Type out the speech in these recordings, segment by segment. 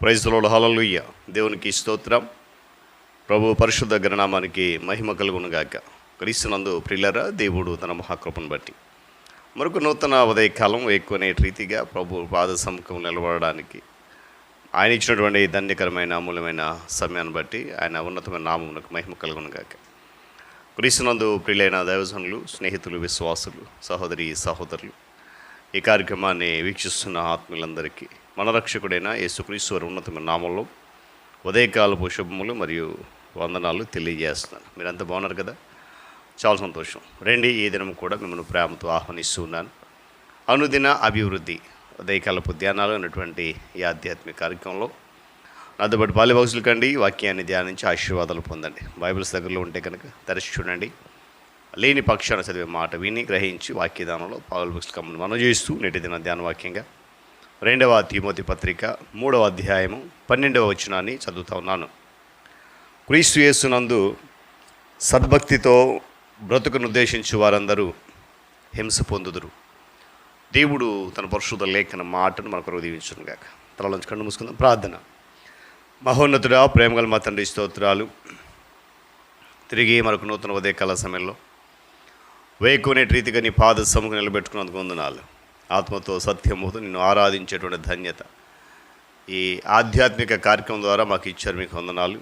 ప్రైజ్లోడు hallelujah దేవునికి స్తోత్రం. ప్రభు పరిశుద్ధ గణనామానికి మహిమ కలుగునుగాక. క్రీస్తునందు ప్రిల్లరా దేవుడు తన మహాకృపను బట్టి. మరొక నూతన ఉదయకాలం ఎక్కువనే రీతిగా ప్రభు పాద సముఖం నిలబడడానికి ఆయన ఇచ్చినటువంటి ధన్యకరమైన అమూల్యమైన సమయాన్ని బట్టి ఆయన ఉన్నతమైన నామమునకు మహిమ కలుగునుగాక. క్రీస్తునందు ప్రియులైన దైవజనులు స్నేహితులు విశ్వాసులు సహోదరి సహోదరులు ఈ కార్యక్రమాన్ని వీక్షిస్తున్న ఆత్మీయులందరికీ మన రక్షకుడైన యేసుక్రీస్తు వారి ఉన్నతమైన నామంలో ఉదయకాలపు శుభములు మరియు వందనాలు తెలియజేస్తున్నాను. మీరంతా బాగున్నారు కదా? చాలా సంతోషం. రండి ఈ దినం కూడా మిమ్మల్ని ప్రేమతో ఆహ్వానిస్తూ ఉన్నాను. అనుదిన అభివృద్ధి ఉదయకాలపు ధ్యానాలు అనేటువంటి ఈ ఆధ్యాత్మిక కార్యక్రమంలో నాతో పాటు బాల్యభాషలు కండి వాక్యాన్ని ధ్యానించి ఆశీర్వాదాలు పొందండి. బైబిల్స్ దగ్గరలో ఉంటే కనుక తెరచి చూడండి. లేని పక్షాన చదివే మాట విని గ్రహించి వాక్యదానంలో పావుల పుస్తకం మనం చేస్తూ నేటి దిన ధ్యాన వాక్యంగా రెండవ తిమోతి పత్రిక మూడవ అధ్యాయము పన్నెండవ వచనాన్ని చదువుతా ఉన్నాను. క్రీస్తు యేసునందు సద్భక్తితో బ్రతుకును ఉద్దేశించి వారందరూ హింస పొందుదురు. దేవుడు తన పరిశుద్ధ లేఖన మాటను మనకు దీవించును గాక. తలలోంచి కళ్ళు మూసుకుందాం. ప్రార్థన. మహోన్నతుడా ప్రేమగల మా తండ్రి స్తోత్రాలు. తిరిగి మనకు నూతన ఉదయకాల సమయంలో వేకునే రీతిగా నీ పాద సముఖ నిలబెట్టుకున్నందుకు వందనాలు. ఆత్మతో సత్యముతో నిన్ను ఆరాధించేటువంటి ధన్యత. ఈ ఆధ్యాత్మిక కార్యక్రమం ద్వారా మాకు ఇచ్చారు మీకు వందనాలు.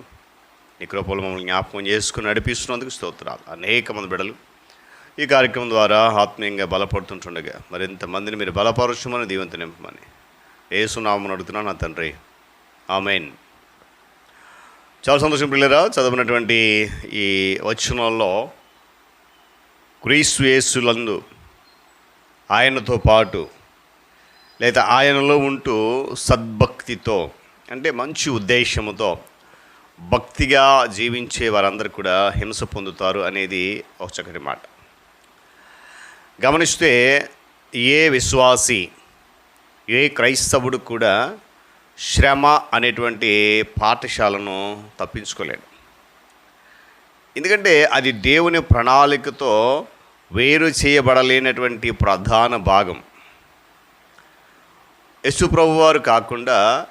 నీ కృపలు మమ్మల్ని జ్ఞాపకం చేసుకుని నడిపిస్తున్నందుకు స్తోత్రాలు. అనేక మంది బిడలు ఈ కార్యక్రమం ద్వారా ఆత్మీయంగా బలపడుతుంటుండగా మరింత మందిని మీరు బలపరచమని దీవంత నింపమని ఏసునామని అడుగుతున్నాను నా తండ్రి. ఆమెన్. చాలా సంతోషం పిల్లరా చదివినటువంటి ఈ వచనంలో క్రీస్తు యేసులందు ఆయనతో పాటు లేదా ఆయనలో ఉంటూ సద్భక్తితో అంటే మంచి ఉద్దేశముతో భక్తిగా జీవించే వారందరూ కూడా హింస పొందుతారు అనేది ఒక చక్కటి మాట. గమనిస్తే ఏ విశ్వాసి ఏ క్రైస్తవుడు కూడా శ్రమ అనేటువంటి పాఠశాలను తప్పించుకోలేడు. ఎందుకంటే అది దేవుని ప్రణాళికతో వేరు చేయబడలేనటువంటి ప్రధాన భాగం. యశు వారు కాకుండా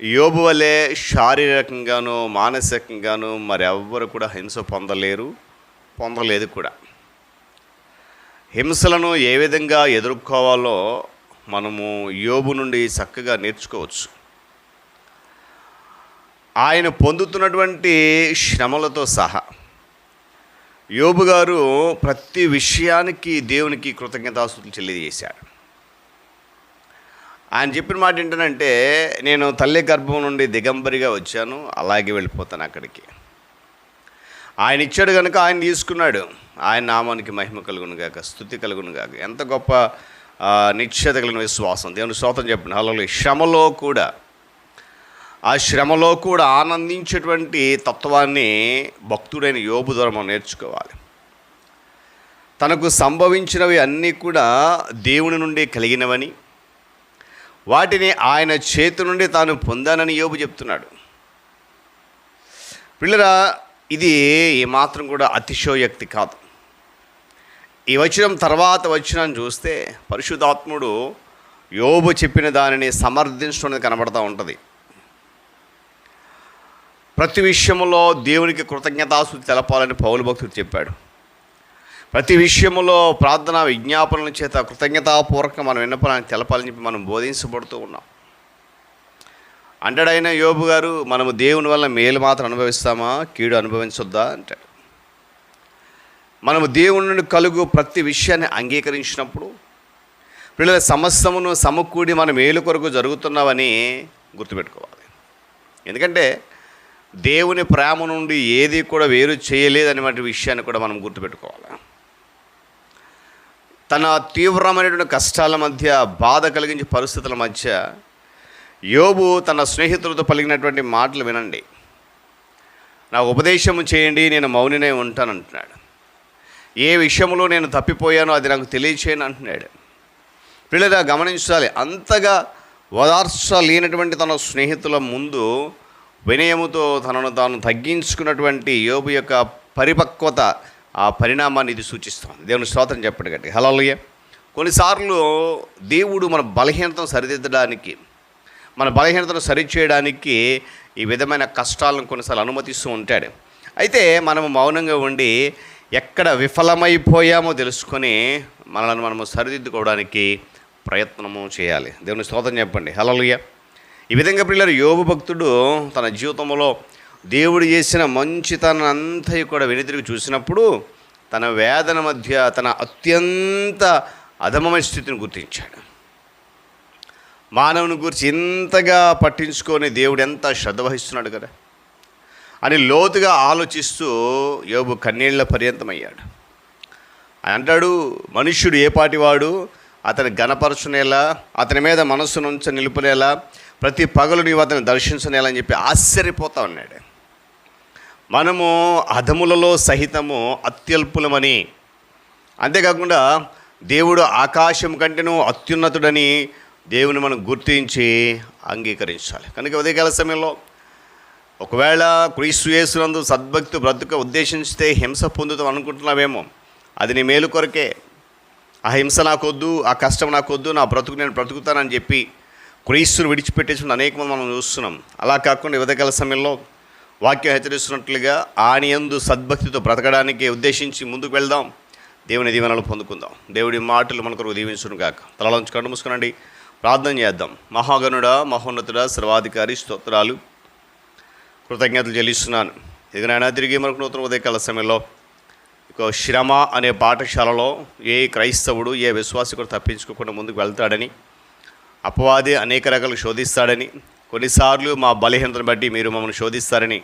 యోబు వలె శారీరకంగానో మానసికంగానో మరెవ్వరు కూడా హింస పొందలేరు పొందలేదు కూడా. హింసలను ఏ విధంగా ఎదుర్కోవాలో మనము యోబు నుండి చక్కగా నేర్చుకోవచ్చు. ఆయన పొందుతున్నటువంటి శ్రమలతో సహా యోబు గారు ప్రతి విషయానికి దేవునికి కృతజ్ఞతాస్తులు తెలియజేశాడు ఆయన చెప్పిన మాట ఏంటంటే నేను తల్లి గర్భం నుండి దిగంబరిగా వచ్చాను అలాగే వెళ్ళిపోతాను అక్కడికి. ఆయన ఇచ్చాడు కనుక ఆయన తీసుకున్నాడు. ఆయన నామానికి మహిమ కలుగును గాక స్థుతి కలుగును గాక. ఎంత గొప్ప నిశ్చేత కలిగిన విశ్వాసం. దేవుని స్తోత్రం చెప్పిన అలాగే శ్రమలో కూడా ఆ శ్రమలో కూడా ఆనందించేటువంటి తత్వాన్ని భక్తుడైన యోబు ధర్మం నేర్చుకోవాలి. తనకు సంభవించినవి అన్నీ కూడా దేవుని నుండి కలిగినవని వాటిని ఆయన చేతి నుండి తాను పొందానని యోబు చెప్తున్నాడు. పిల్లరా ఇది ఏమాత్రం కూడా అతిశయోక్తి కాదు. ఈ వచనం తర్వాత వచనం చూస్తే పరిశుద్ధాత్ముడు యోబు చెప్పిన దానిని సమర్థించడం కనబడతా ఉంటుంది. ప్రతి విషయంలో దేవునికి కృతజ్ఞతాసులు తెలపాలని పౌలు భక్తుడు చెప్పాడు. ప్రతి విషయంలో ప్రార్థన విజ్ఞాపనల చేత కృతజ్ఞతాపూర్వకంగా మనం విన్నపాలని తెలపాలని చెప్పి మనం బోధించబడుతూ ఉన్నాం. అంటాడైన యోబు గారు మనము దేవుని వల్ల మేలు మాత్రం అనుభవిస్తామా? కీడు అనుభవించొద్దా? అంటాడు. మనము దేవుని నుండి కలుగు ప్రతి విషయాన్ని అంగీకరించినప్పుడు పిల్లల సమస్తమును సమకూడి మన మేలు కొరకు జరుగుతున్నావని గుర్తుపెట్టుకోవాలి. ఎందుకంటే దేవుని ప్రేమ నుండి ఏది కూడా వేరు చేయలేదనేటువంటి విషయాన్ని కూడా మనం గుర్తుపెట్టుకోవాలి. తన తీవ్రమైనటువంటి కష్టాల మధ్య బాధ కలిగించే పరిస్థితుల మధ్య యోబు తన స్నేహితులతో పలికినటువంటి మాటలు వినండి. నాకు ఉపదేశం చేయండి నేను మౌనినే ఉంటానంటున్నాడు. ఏ విషయంలో నేను తప్పిపోయానో అది నాకు తెలియచేయను అంటున్నాడు. పిల్లగా గమనించాలి అంతగా ఓదార్చలేనటువంటి తన స్నేహితుల ముందు వినయముతో తనను తాను తగ్గించుకున్నటువంటి యోబు యొక్క పరిపక్వత ఆ పరిణామాన్ని ఇది సూచిస్తుంది. దేవుని స్తోత్రం చెప్పండి గట్టి హలోయ కొన్నిసార్లు దేవుడు మన బలహీనతను సరిదిద్దడానికి మన బలహీనతను సరిచేయడానికి ఈ విధమైన కష్టాలను కొన్నిసార్లు అనుమతిస్తూ ఉంటాడు. అయితే మనము మౌనంగా ఉండి ఎక్కడ విఫలమైపోయామో తెలుసుకొని మనల్ని మనము సరిదిద్దుకోవడానికి ప్రయత్నము చేయాలి. దేవుని స్తోత్రం చెప్పండి. హలలుయ ఈ విధంగా పిల్లలు యోగు భక్తుడు తన జీవితంలో దేవుడు చేసిన మంచితనం అంతా కూడా వెనుతిరిగి చూసినప్పుడు తన వేదన మధ్య తన అత్యంత అధమమైన స్థితిని గుర్తించాడు. మానవుని గురించి ఇంతగా పట్టించుకొని దేవుడు ఎంత శ్రద్ధ వహిస్తున్నాడు కదా? అని లోతుగా ఆలోచిస్తూ యోబు కన్నీళ్ళ పర్యంతమయ్యాడు. ఆయన అంటాడు మనుష్యుడు ఏ పాటివాడు? అతని గణపరచునేలా అతని మీద మనస్సు నుంచి నిలుపునేలా ప్రతి పగలు నీవు అతన్ని దర్శించనేలా చెప్పి ఆశ్చర్యపోతా ఉన్నాడు. మనము అధములలో సహితము అత్యల్పులమని. అంతేకాకుండా దేవుడు ఆకాశం కంటేనూ అత్యున్నతుడని దేవుని మనం గుర్తించి అంగీకరించాలి. కనుక ఉదయకాల సమయంలో ఒకవేళ క్రీస్తు యేసునందు సద్భక్తి బ్రతుక ఉద్దేశించితే హింస పొందుతాం అనుకుంటున్నావేమో. అది నీ మేలు కొరకే. ఆ హింస నాకొద్దు ఆ కష్టం నాకొద్దు నా బ్రతుకు నేను బ్రతుకుతానని చెప్పి క్రీస్తును విడిచిపెట్టేసిన అనేక మంది మనం చూస్తున్నాం. అలా కాకుండా ఉదయకాల సమయంలో వాక్యం హెచ్చరిస్తున్నట్లుగా ఆనియందు సద్భక్తితో బ్రతకడానికి ఉద్దేశించి ముందుకు వెళ్దాం. దేవుని దీవెనలు పొందుకుందాం. దేవుడి మాటలు మన కొరకు దీవించును కాక తలలోంచి కళ్ళు మూసుకునండి. ప్రార్థన చేద్దాం. మహాగణుడా మహోన్నతుడా సర్వాధికారి స్తోత్రాలు. కృతజ్ఞతలు చెల్లిస్తున్నాను. ఇదిగనైనా తిరిగి మనకు నూతన ఉదయకాల సమయంలో ఇక శ్రమ అనే పాఠశాలలో ఏ క్రైస్తవుడు ఏ విశ్వాసకుడు తప్పించుకోకుండా ముందుకు వెళ్తాడని అపవాది అనేక రకాలు శోధిస్తాడని కొన్నిసార్లు మా బలహీనతను బట్టి మీరు మమ్మల్ని శోధిస్తారని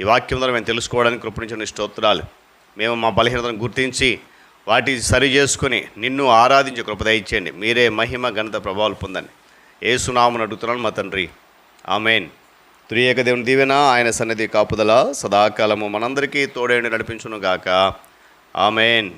ఈ వాక్యం ద్వారా మేము తెలుసుకోవడానికి కృపణించిన స్తోత్రాలు. మేము మా బలహీనతను గుర్తించి వాటి సరి చేసుకొని నిన్ను ఆరాధించి కృపద ఇచ్చేయండి మీరే మహిమ ఘనత ప్రభావాలు పొందండి. ఏసునామని అడుగుతున్నాను మా తండ్రి. ఆమెన్. త్రియేక దేవుని దీవెన ఆయన సన్నిధి కాపుదల సదాకాలము మనందరికీ తోడేండి నడిపించును గాక ఆమెన్.